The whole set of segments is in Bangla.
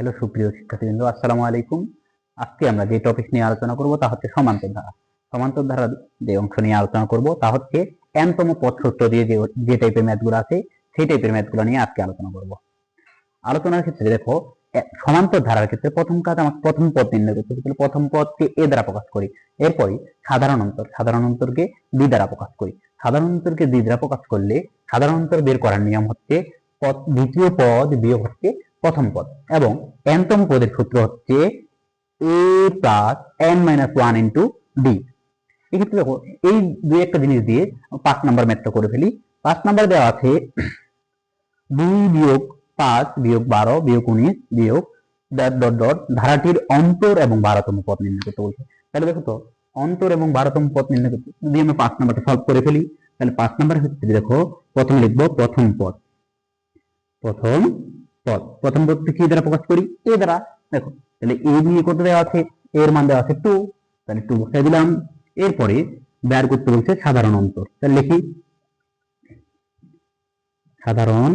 হ্যালো সুপ্রিয় শিক্ষার্থীবৃন্দ, আসসালামু আলাইকুম। আজকে আমরা যে টপিক নিয়ে আলোচনা করব তা হচ্ছে সমান্তর ধারা। সমান্তর ধারার যে অংশ নিয়ে আলোচনা করব তা হচ্ছে এনতম পথ সূত্র দিয়ে যে যে টাইপের ম্যাথগুলো আছে, সেই টাইপের ম্যাথগুলো নিয়ে আজকে আলোচনা করব। আলোচনার ক্ষেত্রে দেখো সমান্তর ধারার ক্ষেত্রে প্রথম কাজ আমাকে প্রথম পদ নির্ণয় করতে হবে। প্রথম পদকে এ দ্বারা প্রকাশ করি। এরপরে সাধারণ অন্তর, সাধারণ অন্তরকে বি দ্বারা প্রকাশ করি। সাধারণ অন্তরকে বি দ্বারা প্রকাশ করলে সাধারণ অন্তর বের করার নিয়ম হচ্ছে দ্বিতীয় পদ বিয়োগ হচ্ছে প্রথম পদ। এবং এনতম পদের সূত্র হচ্ছে a plus n minus one into d এক্ষেত্রে দেখো, এই দুই একটা জিনিস দিয়ে পাঁচ নাম্বার ম্যাথটা করে ফেলি। পাঁচ নাম্বার দেওয়া আছে দুই বিয়োগ পাঁচ বিয়োগ বারো বিয়োগ উনিশ বিয়োগ ডট ডট ডট ধারাটির অন্তর এবং বারোতম পদ নির্ণয় করতে বলছে। তাহলে দেখো তো, অন্তর এবং বারোতম পদ নির্ণয় করতে যদি আমরা পাঁচ নাম্বারটা সলভ করে ফেলি, তাহলে পাঁচ নাম্বারের ক্ষেত্রে দেখো, প্রথম লিখব প্রথম পদ। প্রথম পদ প্রথম পদকে কি দ্বারা প্রকাশ করি? এ দ্বারা। দেখো, তাহলে এ নিয়ে কত দেওয়া আছে? এর মান দেওয়া আছে টু তাহলে টু বসাই দিলাম। এরপরে বের করতে বলছে সাধারণ অন্তর। তাহলে লিখি। সাধারণ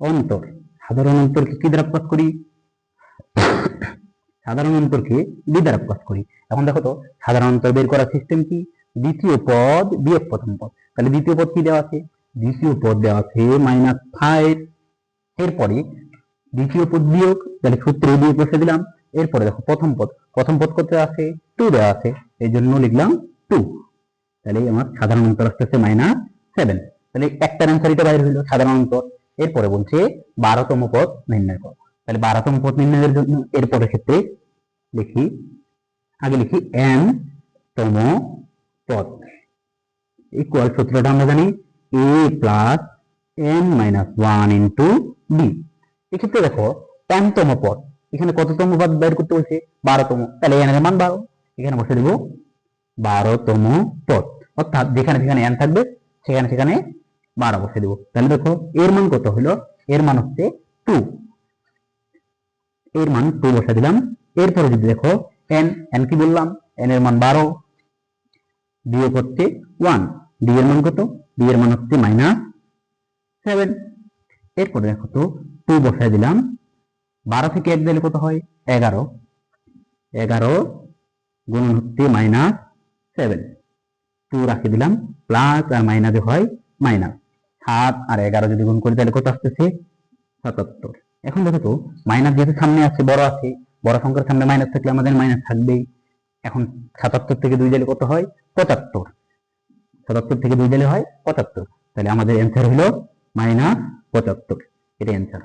অন্তর। সাধারণ অন্তরকে কি দ্বারা প্রকাশ করি? সাধারণ অন্তরকে বি দ্বারা প্রকাশ করি। এখন দেখো তো, সাধারণ অন্তর বের করার সিস্টেম কি? দ্বিতীয় পদ, বিয়োগ প্রথম পদ। তাহলে দ্বিতীয় পদ কি দেওয়া আছে? দ্বিতীয় পদ দেওয়া আছে মাইনাস ফাইভ এরপরে দ্বিতীয় পদ বিয়োগ, তাহলে সূত্রে দিয়ে বসে দিলাম। এরপরে দেখো প্রথম পদ প্রথম পদ করতে আছে? টু দেওয়া আছে। এই জন্য লিখলাম টু তাহলে আমার সাধারণ অন্তর আসতেছে মাইনাস সেভেন তাহলে একটা অ্যান্সার এটা বাইরে হইল, সাধারণ অন্তর এরপরে বলছে বারোতম পদ নির্ণয় করো। তাহলে বারোতম পদ নির্ণয়ের জন্য এরপরের ক্ষেত্রে লিখি, আগে লিখি এন তম পদ। ইকুয়াল সূত্রটা আমরা জানি a plus n minus one into b এক্ষেত্রে দেখো এন পদ। এখানে কততম পদ বের করতে বলছে? বারোতম। তাহলে এন এর মান বারো। এখানে বসে দেবো বারোতম পদ। অর্থাৎ যেখানে যেখানে এন থাকবে, সেখানে সেখানে বারো বসে দেবো। তাহলে দেখো, এর মান কত হলো? এর মান হচ্ছে টু এর মান টু বসে দিলাম। এরপরে যদি দেখো এন এন কি বললাম? এন এর মান বারো। বিয়োগ হচ্ছে ওয়ান ডি এর মান কত? ডি এর মান হচ্ছে মাইনাস সেভেন এরপরে দেখো তো টু বসাই দিলাম। বারো থেকে এক দিলে কত হয়? এগারো। এগারো গুণন হচ্ছে মাইনাস সেভেন টু রাখি দিলাম প্লাস আর মাইনাসে হয় মাইনাস সাত আর এগারো যদি গুণ করি, তাহলে কত আসতেছে? সাতাত্তর। এখন দেখো তো মাইনাস যেহেতু সামনে আছে, বড় আছে, বড় সংখ্যার সামনে মাইনাস থাকলে আমাদের মাইনাস থাকবেই। এখন সাতাত্তর থেকে দুই দিলে কত হয়? পঁচাত্তর। সাতাত্তর থেকে দুই দিলে হয় পঁচাত্তর। তাহলে আমাদের অ্যান্সার হলো মাইনাস পঁচাত্তর এটা অ্যান্সার